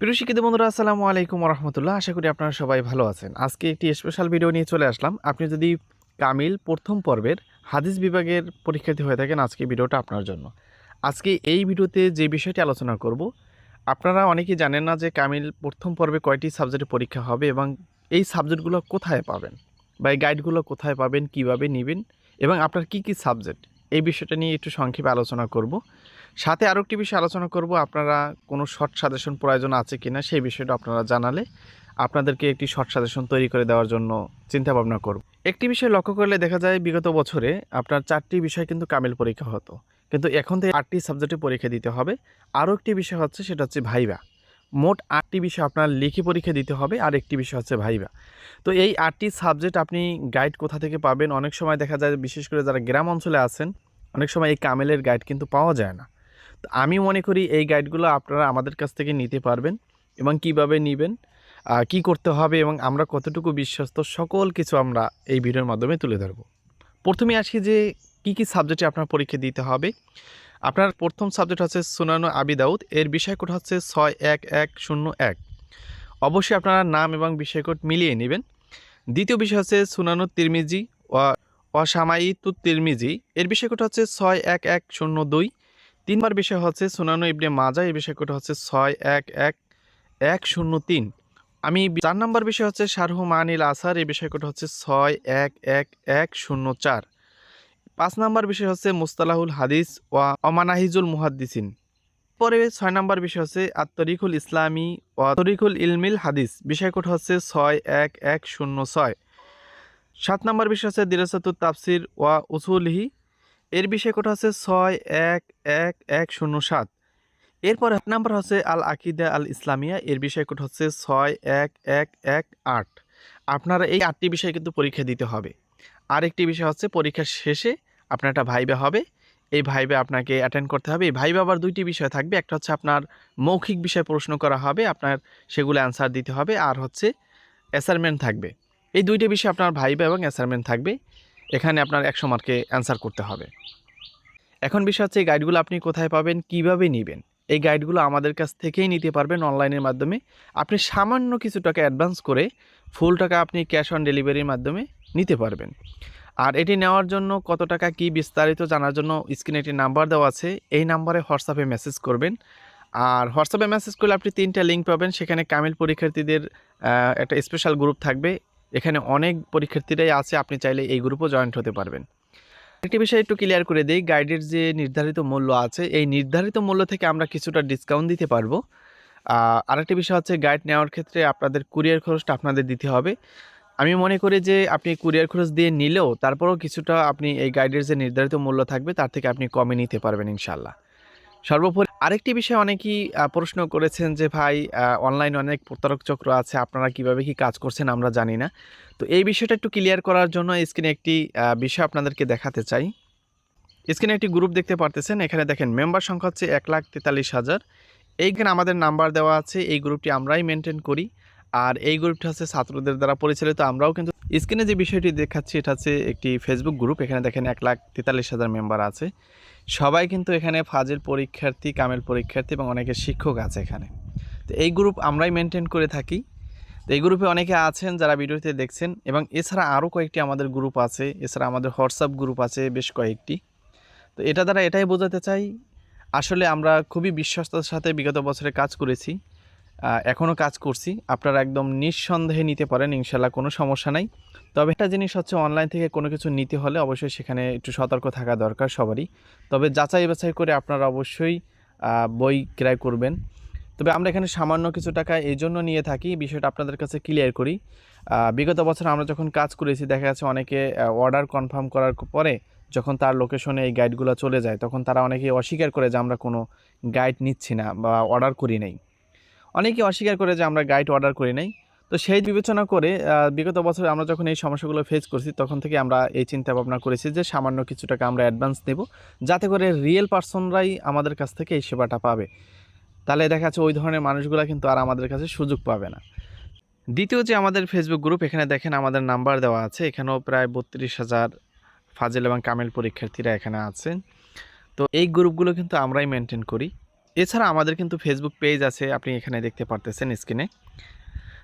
প্রিয় শিক্ষিত বন্ধুরা, আসসালামু আলাইকুম রহমতুল্লাহ আশা করি আপনারা সবাই ভালো আছেন। আজকে একটি স্পেশাল ভিডিও নিয়ে চলে আসলাম। আপনি যদি কামিল প্রথম পর্বের হাদিস বিভাগের পরীক্ষার্থী হয়ে থাকেন আজকে ভিডিওটা আপনার জন্য। আজকে এই ভিডিওতে যে বিষয়টি আলোচনা করব, আপনারা অনেকেই জানেন না যে কামিল প্রথম পর্বে কয়টি সাবজেক্টে পরীক্ষা হবে এবং এই সাবজেক্টগুলো কোথায় পাবেন বা এই গাইডগুলো কোথায় পাবেন, কীভাবে নেবেন এবং আপনার কি কি সাবজেক্ট এই বিষয়টা নিয়ে একটু সংক্ষেপে আলোচনা করব। সাথে আরও একটি বিষয় আলোচনা করব, আপনারা কোনো শর্ট সাজেশন প্রয়োজন আছে কিনা সেই বিষয়টা আপনারা জানালে আপনাদেরকে একটি শর্ট সাজেশন তৈরি করে দেওয়ার জন্য চিন্তা ভাবনা করব। একটি বিষয় লক্ষ্য করলে দেখা যায় বিগত বছরে আপনার চারটি বিষয় কিন্তু কামিল পরীক্ষা হতো। কিন্তু এখন থেকে আটটি সাবজেক্টে পরীক্ষা দিতে হবে। আরও একটি বিষয় হচ্ছে, সেটা হচ্ছে ভাইবা। মোট আটটি বিষয় আপনার লিখে পরীক্ষা দিতে হবে, আর একটি বিষয় হচ্ছে ভাইবা। তো এই আটটি সাবজেক্ট আপনি গাইড কোথা থেকে পাবেন? অনেক সময় দেখা যায়, বিশেষ করে যারা গ্রাম অঞ্চলে আছেন, অনেক সময় এই কামেলের গাইড কিন্তু পাওয়া যায় না। আমি মনে করি এই গাইডগুলো আপনারা আমাদের কাছ থেকে নিতে পারবেন এবং কীভাবে নেবেন কি করতে হবে এবং আমরা কতটুকু বিশ্বস্ত সকল কিছু আমরা এই ভিডিওর মাধ্যমে তুলে ধরব। প্রথমে আসি যে কি কি সাবজেক্টে আপনার পরীক্ষা দিতে হবে। আপনার প্রথম সাবজেক্ট হচ্ছে সুনানো আবি দাউদ, এর বিষয় কোড হচ্ছে ছয় এক এক শূন্য এক। অবশ্যই আপনারা নাম এবং বিষয় কোড মিলিয়ে নেবেন। দ্বিতীয় বিষয় হচ্ছে সুনানো তিরমিজি অসামাই তিরমিজি, এর বিষয় কোড হচ্ছে ছয় এক এক শূন্য দুই। তিনবার বিষয় হচ্ছে সুনানো ইবনে মাজা, এই বিষয় কোড হচ্ছে ছয়, এক এক এক, শূন্য, তিন। আমি চার নম্বর বিষয় হচ্ছে শারহু মানিল আসার, এই বিষয় কোড হচ্ছে ছয়, এক এক এক, শূন্য, চার। পাঁচ নম্বর বিষয় হচ্ছে মুস্তালাহুল হাদিস ওয়া অমানাহিজুল মুহাদ্দিসিন। পরে ছয় নম্বর বিষয় হচ্ছে আত্তরিকুল ইসলামী ও তরিকুল ইলমিল হাদিস বিষয় কোড হচ্ছে ছয়, এক এক, শূন্য, ছয়। সাত নম্বর বিষয় হচ্ছে দিরাসাতুল তাফসির ওয়া উসুলহি এর বিষয় কোড হচ্ছে ছয়, এক এক এক, শূন্য, সাত। এরপর নম্বর হচ্ছে আল আকিদা আল ইসলামিয়া এর বিষয় কোড হচ্ছে? ছয়, এক এক এক, আট। আপনারা এই আটটি বিষয় কিন্তু পরীক্ষা দিতে হবে। আরেকটি বিষয় হচ্ছে পরীক্ষার শেষে আপনার একটা ভাইবা হবে। এই ভাইবে আপনাকে অ্যাটেন্ড করতে হবে। এই ভাইবে আবার দুইটি বিষয় থাকবে। একটা হচ্ছে আপনার মৌখিক বিষয় প্রশ্ন করা হবে, আপনার সেগুলো অ্যান্সার দিতে হবে। আর হচ্ছে অ্যাসাইনমেন্ট থাকবে। এই দুইটি বিষয় আপনার ভাইবা এবং অ্যাসাইনমেন্ট থাকবে। এখানে আপনার একশো মার্কে অ্যান্সার করতে হবে। এখন বিষয় হচ্ছে, এই গাইডগুলো আপনি কোথায় পাবেন, কীভাবে নেবেন? এই গাইডগুলো আমাদের কাছ থেকেই নিতে পারবেন অনলাইনের মাধ্যমে। আপনি সামান্য কিছু টাকা অ্যাডভান্স করে ফুল টাকা আপনি ক্যাশ অন ডেলিভারির মাধ্যমে নিতে পারবেন। আর এটি নেওয়ার জন্য কত টাকা কি বিস্তারিত জানার জন্য স্ক্রিনে একটি নাম্বার দেওয়া আছে। এই নাম্বারে হোয়াটসঅ্যাপে মেসেজ করবেন। আর হোয়াটসঅ্যাপে মেসেজ করলে আপনি তিনটা লিঙ্ক পাবেন। সেখানে কামিল পরীক্ষার্থীদের একটা স্পেশাল গ্রুপ থাকবে। এখানে অনেক পরীক্ষার্থীরাই আছে, আপনি চাইলে এই গ্রুপও জয়েন্ট হতে পারবেন। একটি বিষয় একটু ক্লিয়ার করে দিই গাইডের যে নির্ধারিত মূল্য আছে, এই নির্ধারিত মূল্য থেকে আমরা কিছুটা ডিসকাউন্ট দিতে পারব। আরেকটি বিষয় হচ্ছে গাইড নেওয়ার ক্ষেত্রে আপনাদের কুরিয়ার খরচটা আপনাদের দিতে হবে। আমি মনে করি যে আপনি কুরিয়ার খরচ দিয়ে নিলেও তারপরেও কিছুটা আপনি এই গাইডের যে নির্ধারিত মূল্য থাকবে, তার থেকে আপনি কমে নিতে পারবেন ইনশাল্লাহ সর্বোপরি আরেকটি বিষয় অনেকেই প্রশ্ন করেছেন যে, ভাই অনলাইনে অনেক প্রতারক চক্র আছে, আপনারা কীভাবে কি কাজ করছেন আমরা জানি না। তো এই বিষয়টা একটু ক্লিয়ার করার জন্য স্ক্রিনে একটি বিষয় আপনাদেরকে দেখাতে চাই। স্ক্রিনে একটি গ্রুপ দেখতে পারতেছেন, এখানে দেখেন মেম্বার সংখ্যা হচ্ছে এক লাখ তেতাল্লিশ হাজার। এইখানে আমাদের নাম্বার দেওয়া আছে, এই গ্রুপটি আমরাই মেনটেন করি। আর এই গ্রুপটি হচ্ছে ছাত্রদের দ্বারা পরিচালিত, আমরাও কিন্তু স্ক্রিনে যে বিষয়টি দেখাচ্ছি, এটা হচ্ছে একটি ফেসবুক গ্রুপ এখানে দেখেন এক লাখ তেতাল্লিশ হাজার মেম্বার আছে। সবাই কিন্তু এখানে ফাজিল পরীক্ষার্থী, কামেল পরীক্ষার্থী এবং অনেকে শিক্ষক আছে এখানে। তো এই গ্রুপ আমরাই মেনটেন করে থাকি। তো এই গ্রুপে অনেকে আছেন যারা ভিডিওতে দেখছেন এবং এছাড়া আরও কয়েকটি আমাদের গ্রুপ আছে, এছাড়া আমাদের হোয়াটসঅ্যাপ গ্রুপ আছে, বেশ কয়েকটি। তো এটা দ্বারা এটাই বোঝাতে চাই, আসলে আমরা খুবই বিশ্বস্ততার সাথে বিগত বছরে কাজ করেছি। এখনও কাজ করছি। আপনারা একদম নিঃসন্দেহে নিতে পারেন, ইনশাল্লাহ কোনো সমস্যা নাই। তবে একটা জিনিস হচ্ছে অনলাইন থেকে কোনো কিছু নিতে হলে অবশ্যই সেখানে একটু সতর্ক থাকা দরকার সবারই। তবে যাচাই বাছাই করে আপনারা অবশ্যই বই ক্রয় করবেন। তবে আমরা এখানে সামান্য কিছু টাকা এই জন্য নিয়ে থাকি, বিষয়টা আপনাদের কাছে ক্লিয়ার করি। বিগত বছর আমরা যখন কাজ করেছি, দেখা যাচ্ছে অনেকে অর্ডার কনফার্ম করার পরে যখন তার লোকেশনে এই গাইডগুলো চলে যায়, তখন তারা অনেকে অস্বীকার করে যে আমরা কোনো গাইড নিচ্ছি না বা অর্ডার করি নাই। অনেকে অস্বীকার করে যে আমরা গাইড অর্ডার করি নাই। তো সেই বিবেচনা করে বিগত বছর আমরা যখন এই সমস্যাগুলো ফেস করছি, তখন থেকে আমরা এই চিন্তা ভাবনা করেছি যে সামান্য কিছু টাকা আমরা অ্যাডভান্স নেব, যাতে করে রিয়েল পার্সনরাই আমাদের কাছ থেকে এই সেবাটা পাবে। তাহলে দেখা যাচ্ছে ওই ধরনের মানুষগুলো কিন্তু আর আমাদের কাছে সুযোগ পাবে না। দ্বিতীয় যে আমাদের ফেসবুক গ্রুপ এখানে দেখেন আমাদের নাম্বার দেওয়া আছে, এখানেও প্রায় বত্রিশ হাজার ফাজিল এবং কামেল পরীক্ষার্থীরা এখানে আছেন। তো এই গ্রুপগুলো কিন্তু আমরাই মেনটেন করি। এছাড়া আমাদের কিন্তু ফেসবুক পেজ আছে, আপনি এখানে দেখতে পারতেছেন স্ক্রিনে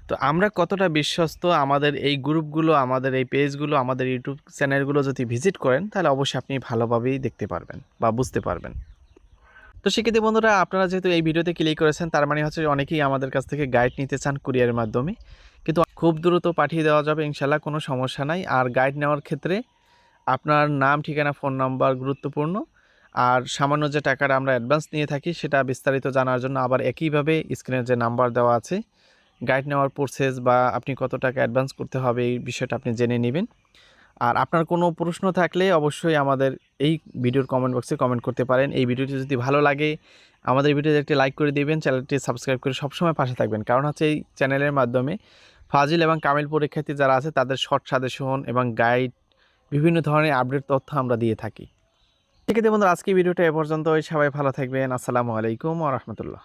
তো আমরা কতটা বিশ্বস্ত, আমাদের এই গ্রুপগুলো আমাদের এই পেজগুলো আমাদের ইউটিউব চ্যানেলগুলো যদি ভিজিট করেন, তাহলে অবশ্যই আপনি ভালোভাবেই দেখতে পারবেন বা বুঝতে পারবেন। তো সেক্ষেত্রে বন্ধুরা, আপনারা যেহেতু এই ভিডিওতে ক্লিক করেছেন, তার মানে হচ্ছে অনেকেই আমাদের কাছ থেকে গাইড নিতে চান কুরিয়ারের মাধ্যমে। কিন্তু খুব দ্রুত পাঠিয়ে দেওয়া যাবে ইনশাল্লাহ কোনো সমস্যা নাই। আর গাইড নেওয়ার ক্ষেত্রে আপনার নাম, ঠিকানা ফোন নাম্বার গুরুত্বপূর্ণ। আর সামান্য যে টাকাটা আমরা অ্যাডভান্স নিয়ে থাকি, সেটা বিস্তারিত জানার জন্য আবার একইভাবে স্ক্রিনের যে নাম্বার দেওয়া আছে গাইড নেওয়ার প্রসেস বা আপনি কত টাকা অ্যাডভান্স করতে হবে, এই বিষয়টা আপনি জেনে নেবেন। আর আপনার কোনো প্রশ্ন থাকলে অবশ্যই আমাদের এই ভিডিওর কমেন্ট বক্সে কমেন্ট করতে পারেন। এই ভিডিওটি যদি ভালো লাগে, আমাদের ভিডিওতে একটি লাইক করে দিবেন, চ্যানেলটি সাবস্ক্রাইব করে সবসময় পাশে থাকবেন। কারণ হচ্ছে এই চ্যানেলের মাধ্যমে ফাজিল এবং কামিল পরীক্ষার্থী যারা আছে, তাদের শর্ট সাজেশন এবং গাইড বিভিন্ন ধরনের আপডেট তথ্য আমরা দিয়ে থাকি। ঠিক আছে বন্ধুরা আজকে ভিডিওটা এ পর্যন্ত সবাই ভালো থাকবেন। আসসালামু আলাইকুম ও রহমতুল্লাহ।